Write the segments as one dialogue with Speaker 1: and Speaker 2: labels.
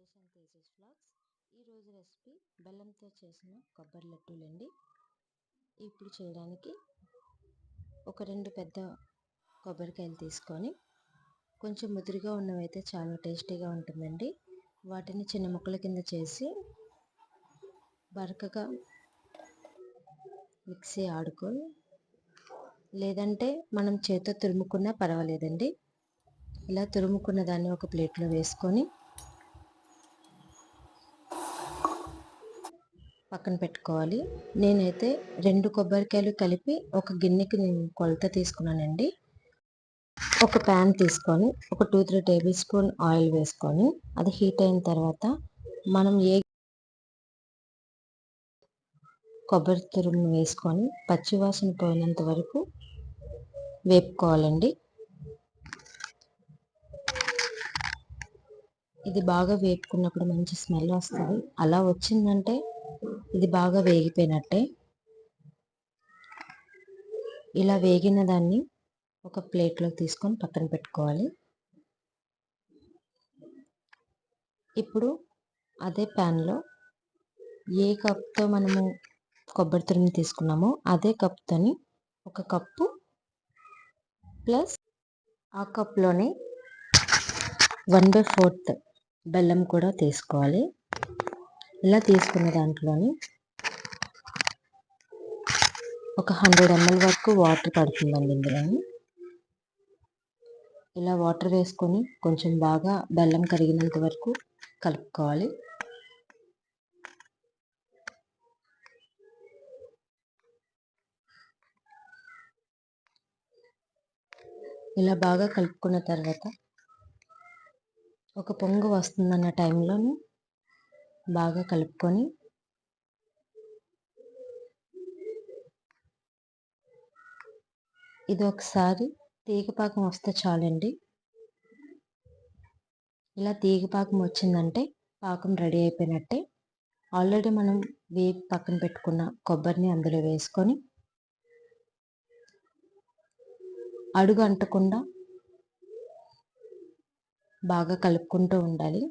Speaker 1: Rajesh and Tejas vlogs ఈరోజు recipe బెల్లంతో చేసిన కొబ్బరి లడ్డూలండి. ఇప్పుడు చేయడానికి ఒక రెండు పెద్ద కొబ్బరికాయలు తీసుకొని కొంచెం ముదురుగా ఉన్నవైతే చాలా టేస్టీగా ఉంటుందండి. వాటిని చిన్న ముక్కల కింద చేసి బరకగా మిక్సీ ఆడుకొని లేదంటే మనం చేతితో తురుముకున్నా పర్వాలేదండి. ఇలా తురుముకున్న దాన్ని ఒక ప్లేట్లో వేసుకొని పక్కన పెట్టుకోవాలి. నేనైతే రెండు కొబ్బరికాయలు కలిపి ఒక గిన్నెకి నేను కొలత తీసుకున్నానండి. ఒక ప్యాన్ తీసుకొని ఒక two three tablespoon oil వేసుకొని అది హీట్ అయిన తర్వాత మనం ఏ కొబ్బరి తురుము వేసుకొని పచ్చివాసన పోయినంత వరకు వేపుకోవాలండి. ఇది బాగా వేపుకున్నప్పుడు మంచి స్మెల్ వస్తుంది. అలా వచ్చిందంటే ఇది బాగా వేగిపోయినట్టే. ఇలా వేగిన దాన్ని ఒక ప్లేట్లోకి తీసుకొని పక్కన పెట్టుకోవాలి. ఇప్పుడు అదే ప్యాన్లో ఏ కప్తో మనము కొబ్బరి తురిమి తీసుకున్నామో అదే కప్తోని ఒక కప్పు ప్లస్ ఆ కప్లోనే వన్ బై ఫోర్త్ బెల్లం కూడా తీసుకోవాలి. ఇలా తీసుకున్న దాంట్లోని ఒక హండ్రెడ్ ఎంఎల్ వరకు వాటర్ పడుతుందండి ఇందులోని ఇలా వాటర్ వేసుకొని కొంచెం బాగా బెల్లం కరిగినంత వరకు కలుపుకోవాలి. ఇలా బాగా కలుపుకున్న తర్వాత ఒక పొంగు వస్తుందన్న టైంలోని బాగా కలుపుకొని ఇది ఒకసారి తీగపాకం వస్తే చాలండి. ఇలా తీగపాకం వచ్చిందంటే పాకం రెడీ అయిపోయినట్టే. ఆల్రెడీ మనం వేపి పక్కన పెట్టుకున్న కొబ్బరిని అందులో వేసుకొని అడుగు అంటకుండా బాగా కలుపుకుంటూ ఉండాలి.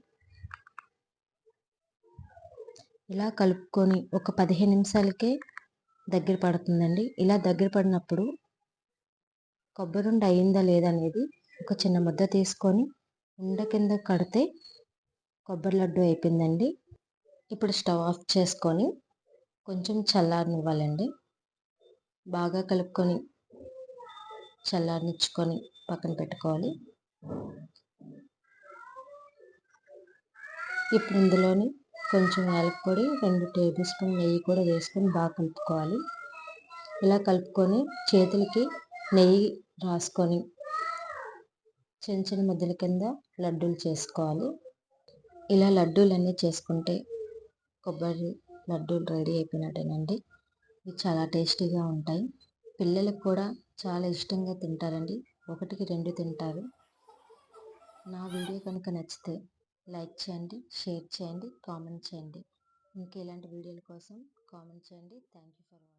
Speaker 1: ఇలా కలుపుకొని ఒక పదిహేను నిమిషాలకే దగ్గర పడుతుందండి. ఇలా దగ్గర పడినప్పుడు కొబ్బరి ఉండ అయిందా అనేది ఒక చిన్న ముద్ద తీసుకొని ఉండ కింద కడితే కొబ్బరి లడ్డు అయిపోయిందండి. ఇప్పుడు స్టవ్ ఆఫ్ చేసుకొని కొంచెం చల్లారనివ్వాలండి. బాగా కలుపుకొని చల్లారనిచ్చుకొని పక్కన పెట్టుకోవాలి. ఇప్పుడు ఇందులోని కొంచెం పొడి రెండు టేబుల్ స్పూన్ నెయ్యి కూడా వేసుకొని బాగా కలుపుకోవాలి. ఇలా కలుపుకొని చేతులకి నెయ్యి రాసుకొని చిన్న చిన్న ముద్దల కింద లడ్డూలు చేసుకోవాలి. ఇలా లడ్డూలన్నీ చేసుకుంటే కొబ్బరి లడ్డూలు రెడీ అయిపోయినట్టేనండి. ఇవి చాలా టేస్టీగా ఉంటాయి. పిల్లలకు కూడా చాలా ఇష్టంగా తింటారండి. ఒకటికి రెండు తింటారు. నా వీడియో కనుక నచ్చితే లైక్ చేయండి షేర్ చేయండి కామెంట్ చేయండి. ఇంకా ఇలాంటి వీడియోల కోసం కామెంట్ చేయండి. Thank you for watching.